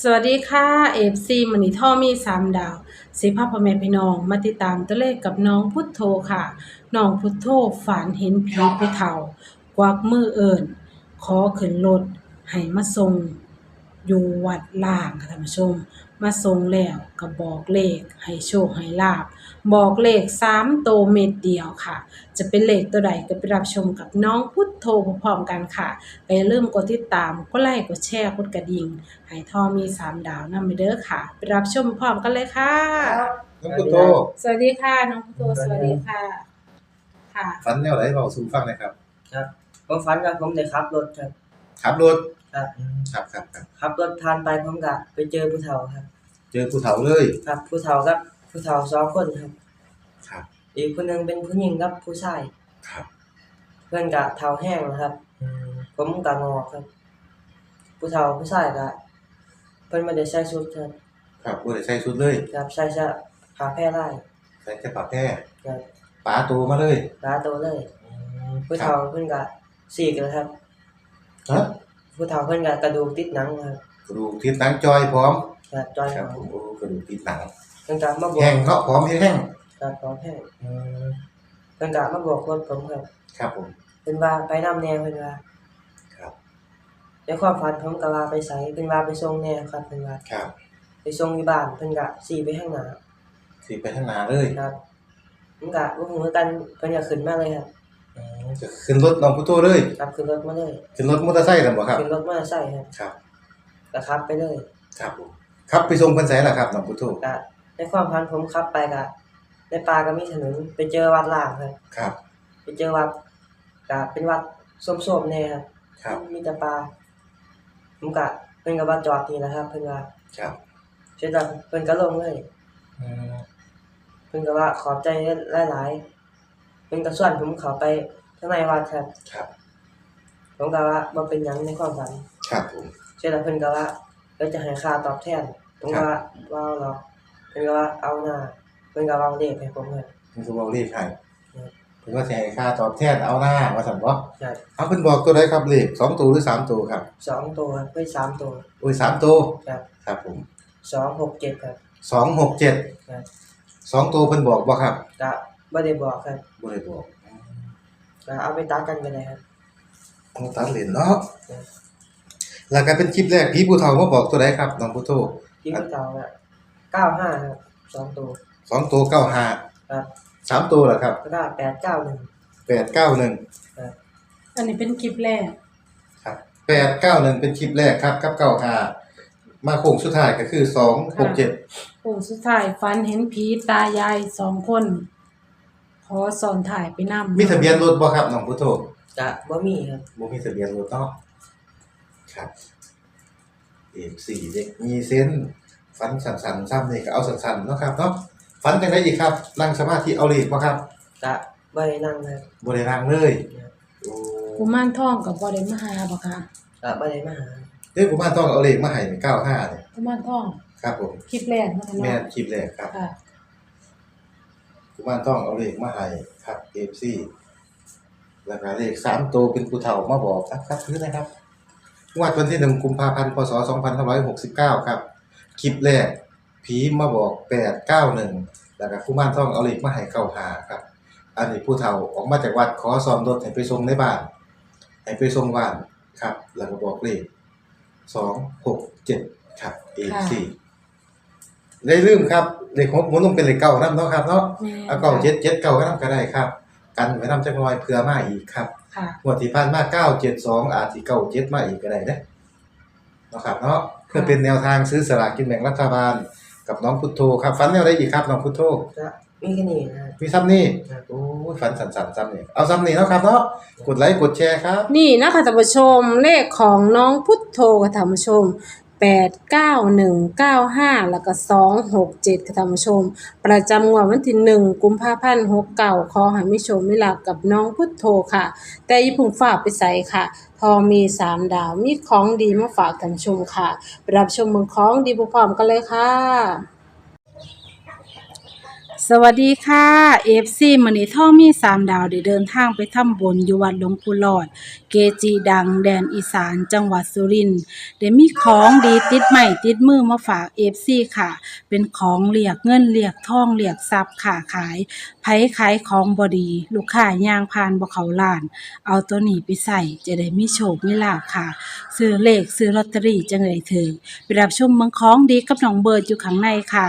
สวัสดีค่ะเอฟซีมันิท่อมีสามดาวสิภาพพ่อแม่พี่น้องมาติดตามตัวเลขกับน้องพุทโธค่ะ น้องพุทโธฝันเห็นผีผู้เฒ่ากวักมือเอิญขอขึ้นรถให้มาส่ง อยู่วัดล่างค่ะท่านผู้ชม มาส่งแล้วก็บอกเลขให้โชคให้ลาบ บอกเลขสามโตวเม็ดเดียวค่ะ จะเป็นเลขตัวใดก็ไปรับชมกับน้องพุทโธพร้อมๆกันค่ะ ไปเริ่มกดติดตามกดไลค์กดแชร์กดกระดิ่งให้ทอมีสามดาวนำไปเด้อค่ะ ไปรับชมพร้อมกันเลยค่ะ น้องพุทโธสวัสดีค่ะน้องพุทโธสวัสดีค่ะ ค่ะ ฝันแนวไหนเราสู่ฟังหนะครับ ครับผมฝันว่าผมได้ขับรถครับขับรถ ครับครับครับครับขับรถทานไปผมก็ไปเจอผู้เฒ่าครับ เจอภูเขาเลย ครับ ผู้เฒ่ากับ ผู้เฒ่าสองคนครับ ครับ อีกคนหนึงเป็นผู้หญิงกับผู้ชายครับ เพื่อนก็เฒ่าแห้งนะครับผมก็งอกครับ ผู้เฒ่าผู้ชายก็เพิ่นบ่ได้ใส่ชุดครับ ครับบ่ได้ใส่ชุดเลย ครับใส่เสื้อผ้าแพร่ลายใส่แค่ปากแพร่ครับป๋าโตมาเลยลาโตเลย ผู้ครัเฒ่าบเพิ่นก็สีกแล้วครับฮะ ผู้เฒ่าเพิ่นก็กระดูกติดหนังครับกระดูกทิศหนังจอยพร้อมครับจอยครับหผอมโอ้กระดูกทิศหนังเพิ่นก็มาบอกแห้งเนาะพร้อมแห้งครับพร้อมแห้งเพิ่นก็มาบอกรถผมครับครับผม เพิ่นว่าไปนำแน่เพิ่นว่าครับ ในความฝันผมก็ว่าไปไสเพิ่นว่าไปส่งแน่ครับเพิ่นว่าครับไปส่งอยู่บ้านเพิ่นก็สิไปข้างหน้าสิไปทางหน้าเลยครับผมก็บ่ฮู้คือกันเพิ่นก็ขึ้นมาเลยครับ จะขึ้นรถน้องพุทโธเลย ครับขึ้นรถมาเลยขึ้นรถมอเตอร์ไซค์นั่นบ่ครับ ขึ้นรถมอเตอร์ไซค์ครับครับก็ขับไปเลยครับผมครับไปส่งเพิ่นไสล่ะครับน้องพุทโธก็ในความฝันผมขับไปก็ในป่าก็มีถนนไปเจอวัดล่างครับครับไปเจอวัดก็เป็นวัดส้มๆแน่ครับครับ มีแต่ป่าผมก็เพิ่นก็ว่าจอดนี่นะครับ เพิ่นว่าครับเสร็จแล้วเพิ่นก็ลงเลยอืมเพิ่นก็ว่าขอบใจหลายๆเพิ่นก็ชวนผมเข้าไป ข้างในวัดครับครับผมก็ว่าบ่เป็นหยังในความฝันครับผมเสร็จแล้วเพิ่นก็ว่าเดี๋ยวจะให้ค่าตอบแทนผมก็ว่าว้าวหรอกเพิ่นก็ว่าเอาหน้าเพิ่นก็วางเลขให้ผมครับเพิ่นก็บอกเลขให้ครับเพิ่นก็สิให้ค่าตอบแทนเอาหน้าว่าซั่นบ่ครับเอาเพิ่นบอกตัวใดครับเลขสองตัวหรือสามตัวครับสองตัวครับเฮ้ยสามตัวโอ้ยสามตัวครับครับผมสองหกเจ็ดครับสองหกเจ็ดครับสองตัวเพิ่นบอกบ่ครับก็บ่ได้บอกครับบ่ได้บอกก็ เอาไปตัดกันก็ได้ครับต้องตัดเลนเนาะแล้วก็เป็นคลิปแรกพี่ผู้เฒ่ามาบอกตัวใดครับน้องพุทโธที่ผู้เฒ่าอะ95ครับสองตัวสองตัวเก้าห้าครับสามตัวเหรอครับแล้วก็891แปดเก้าหนึ่งอันนี้เป็นคลิปแรกครับแปดเก้าหนึ่งเป็นคลิปแรกครับกับเก้าห้ามาโค้งสุดท้ายก็คือสองหกเจ็ดโอ้สุดท้ายฝันเห็นผีตายายสองคน ขอสอนถ่ายไปนำมีทะเบียนรถบ่ครับน้องพุทโธก็บ่มีครับบ่มีทะเบียนรถเนาะครับเอกสี่เด็กมีเซนส์ฟันสันๆซ้ำนี่ก็เอาสันๆเนาะครับเนาะฟันจังไดอีกครับนั่งสมาธิเอาเลขบ่ครับก็บ่ได้นั่งครับบ่ได้นั่งเลยครับโอ้กุมารทองกับบ่ได้มาหาบ่ค่ะก็บ่ได้มาหาเอ้ยผมว่าต้องเอาเลขมาให้95เนี่ยกุมารทองครับผมคลิปแรกเนาะแม่เนาะนคลิปแรกครับ ค่ะผมว่าต้องเอาเลขมาให้ครับ FC แล้วก็เลข3ตัวเป็นผู้เฒ่ามาบอกครับครับคือนะครับงวดวันที่1กุมภาพันธ์พศ2569ครับคลิปแรกผีมาบอก891แล้วก็กุมารทองเอาเลขมาให้95ครับ อันนี้ผู้เฒ่าออกมาจากวัดขอซ่อมรถให้ไปส่งในบ้านให้ไปส่งบ้านครับ แล้วก็บอกเลข267ครับ A4 ได้ลืมครับเลขหกหมุนลงเป็นเลขเก้านํเนาะครับเนาะแม่เอาเก้าเจ็ดเจ็ดเก้าก็นำก็ได้ครับ กันไว้นำจักหน่อยเผื่อมาอีกครับค่ะ งวดที่ผ่านมา972อาจสิ97มาอีกก็ได้เด้เนาะครับเนาะเพื่อเป็นแนวทางซื้อสลากกินแบ่งรัฐบาล กับน้องพุทโธครับฝันแนวใดอีกครับน้องพุทโธ ก็มีแค่นี้นะครับมีซ้ำนี่ครับ โอ้ยฝันสั่นๆซ้ำนี่เอาซ้ำนี่เนาะครับเนาะกดไลค์กดแชร์ครับ นี่นะคะท่านผู้ชมเลขของน้องพุทโธค่ะท่านผู้ชม 89195แล้วก็267ค่ะท่านผู้ชม ประจำงวดวันที่1กุมภาพันธ์69ขอให้มิชมมิลากับน้องพุทโธค่ะ แต่อย่าเพึ่งฝากไปใส่ค่ะ ทอมี3ดาวมีของดีมาฝากท่านผู้ชมค่ะไปรับชมเมืองของดีพร้อมกันเลยค่ะ สวัสดีค่ะเอฟซีมันนี่ท่องมีสามดาวได้เดินทางไปทำบุญอยู่วัดหลวงปู่หลอด เกจีดังแดนอีสานจังหวัดสุรินทร์ได้มีของดีติดใหม่ติดมือมาฝากเอฟซีค่ะ เป็นของเรียกเงินเรียกทองเรียกทรัพย์ค่ะขายไผขายของบอดี ลูกค้าย่างพานบ่เขาล้าน เอาตัวนี้ไปใส่จะได้มีโชคมีลาภค่ะ ซื้อเลขซื้อลอตเตอรี่จังไดถึงไปรับชมเมืองของดีกับน้องเบิร์ดอยู่ข้างในค่ะ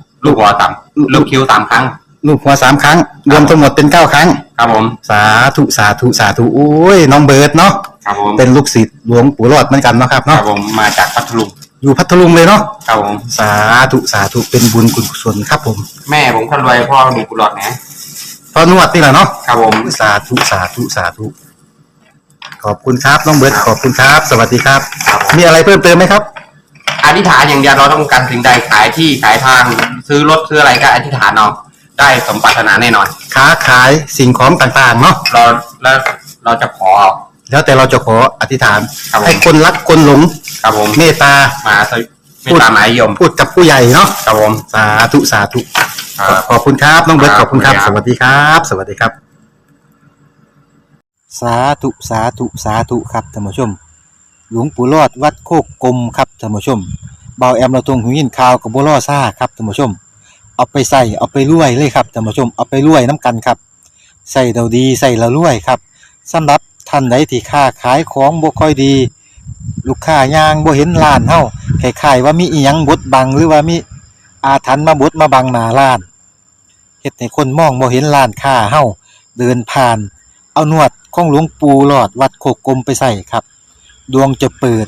ลูกหัวสามลูกคิ้วสามครั้ง ลูกหัวสามครั้ง รวมทั้งหมดเป็นเก้าครั้ง ครับผม สาธุสาธุสาธุโอ้ยน้องเบิร์ดเนาะครับผมเป็นลูกศิษย์หลวงปู่รอดเหมือนกันเนาะครับครัเนาะบผมมาจากพัทลุงอยู่พัทลุงเลยเนาะครับผม สาธุสาธุเป็นบุญกุศลครับผมแม่ผมคนรวยพ่อมีกุหลาบนะพอนวดนี่แหละเนาะครับผม สาธุสาธุสาธุขอบคุณครับน้องเบิร์ดขอบคุณครับ สวัสดีครับครับผมมีอะไรเพิ่มเติมไหมครับ อธิษฐานอย่างเดียวเราต้องการสิ่งใดขายที่ขายทางซื้อรถซื้ออะไรก็อธิษฐานเอาได้สมปรารถนาแน่นอน ค้าขายสิ่งของต่างๆเนาะเราแล้วเราจะขอแล้วแต่เราจะขออธิษฐาน ครับผม ให้คนรักคนหลงครับผมเมตตา มาสวิไม่ตามหมายยมพูดกับผู้ใหญ่เนาะครับผม สาธุสาธุครับ ขอบคุณครับน้องเบิร์ตคขรับอบคุณครับขอบสคุณครับวัสดีครับ สวัสดีครับ สาธุสาธุสาธุครับท่านผู้ชม หลวงปู่รอดวัดโคกกลมครับ ท่านผู้ชมเบาแอมเราตรงหูยินข่าวกับบัวล่อซ่าครับท่านผู้ชม เอาไปใส่เอาไปรวยเลยครับท่านผู้ชมเอาไปรวยน้ำกันครับใส่เราดีใส่เรารวยครับสำหรับท่านใดที่ค้าขายของบ่ค่อยดี ลูกค้ายางบ่เห็นร้านเฮาคล้ายๆว่ามีอีหยังบดบังหรือว่ามีอาถรรพ์มาบดมาบังหน้าร้านเฮ็ดให้คนมองบ่เห็นร้านค้าเฮาเดินผ่าน เอานวดของหลวงปู่หลอดวัดโคกกลมไปใส่ครับ ดวงจะเปิด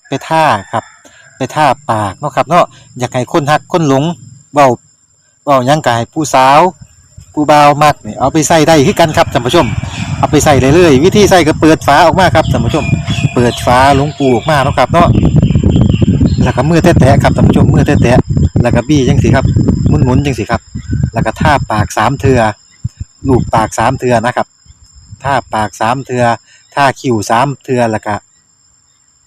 ไปท่าครับ ไปท่าปากเนาะครับเนาะอยากให้คนหักคนหลงเบาเบายังกายผู้สาวผู้เบามักนี่เอาไปใส่ได้คือกันครับท่านผู้ชม เอาไปใส่เลยเลยวิธีใส่ก็เปิดฝาออกมาครับท่านผู้ชม เปิดฝาหลวงปูออกมาเนาะครับเนาะแล้วก็มือแตะๆครับท่านผู้ชมมือแตะๆแล้วก็บี้จังสิครับหมุนๆจังสิครับ แล้วก็ท่าปากสามเทือลูบปากสามเทือนะครับท่าปากสามเทือท่าคิ้วสามเทือแล้วก็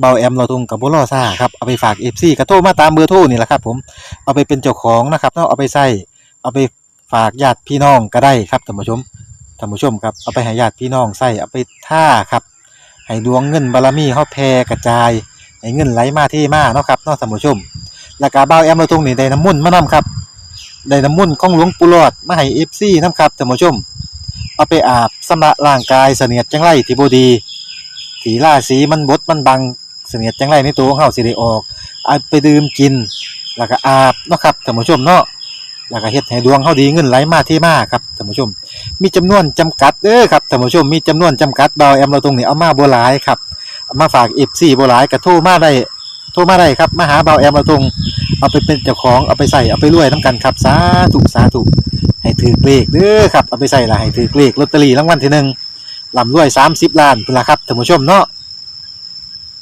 เบาแอมเราตรงกับบุรอซ่าครับเอาไปฝากเอฟซีกระโทรมาตามเบอร์โทรนี่แหละครับ ผมเอาไปเป็นเจ้าของนะครับเนาะเอาไปใส่เอาไปฝากญาติพี่น้องก็ได้ครับท่านผู้ชมท่านผู้ชมครับเอาไปให้ญาติพี่น้องใส่เอาไปท่าครับให้ดวงเงินบารมีเฮาแผ่กระจายให้เงินไหลมาเทมาเนาะครับเนาะท่านผู้ชมแล้วก็บ่าแอมเราตรงนี้ได้น้ำมุ่นมานํครับได้น้ำมุ่นของหลวงปู่หลอดมาให้ FC นํครับท่านผู้ชม เอาไปอาบสำระร่างกายเสนียดจังไรที่บดีที่ราศีมันบดมันบัง เสนียดจังไรในตัวของเฮาสิได้ออกเอาไปดื่มกิน แล้วก็อาบเนาะครับท่านผู้ชมเนาะแล้วก็เฮ็ดให้ดวงเฮาดีเงินไหลมาเทมาครับท่านผู้ชม มีจำนวนจำกัดเด้อครับท่านผู้ชมมีจำนวนจำกัดเบาแอมเราตรงนี้เอามาบ่หลายครับเอามาฝาก FC บ่หลายก็โทรมาได้โทรมาได้ครับมาหาเบาแอมเราตรงเอาไปเป็นเจ้าของเอาไปใส่เอาไปรวยนํกันครับสาธุสาธุให้ถือเลขเด้อครับเอาไปใส่ละให้ถือเลขลอตเตอรี่รางวัลที่หนึ่งลำรวย30ล้านพุ่นละครับท่านผู้ชมเนาะ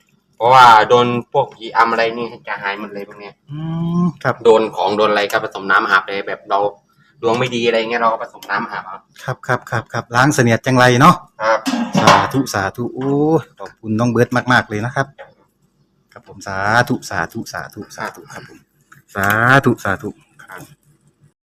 พ ราะว่าโดนพวกผีอำอะไรนี่จะหายหมดเลยพวกเนี้ยอืมครับโดนของโดนอะไรก็ผสมน้ำอาบเลยแบบเราดวงไม่ดีอะไรเงี้ยเราก็ผสมน้ำอาบเอาครับครับครับครับล้างเสนียดจังไรเนาะครับ สาธุสาธุโอ้ยขอบคุณน้องเบิร์ตมากๆเลยนะครับ ครับผมสาธุสาธุสาธุสาธุครับผมสาธุสาธุครับ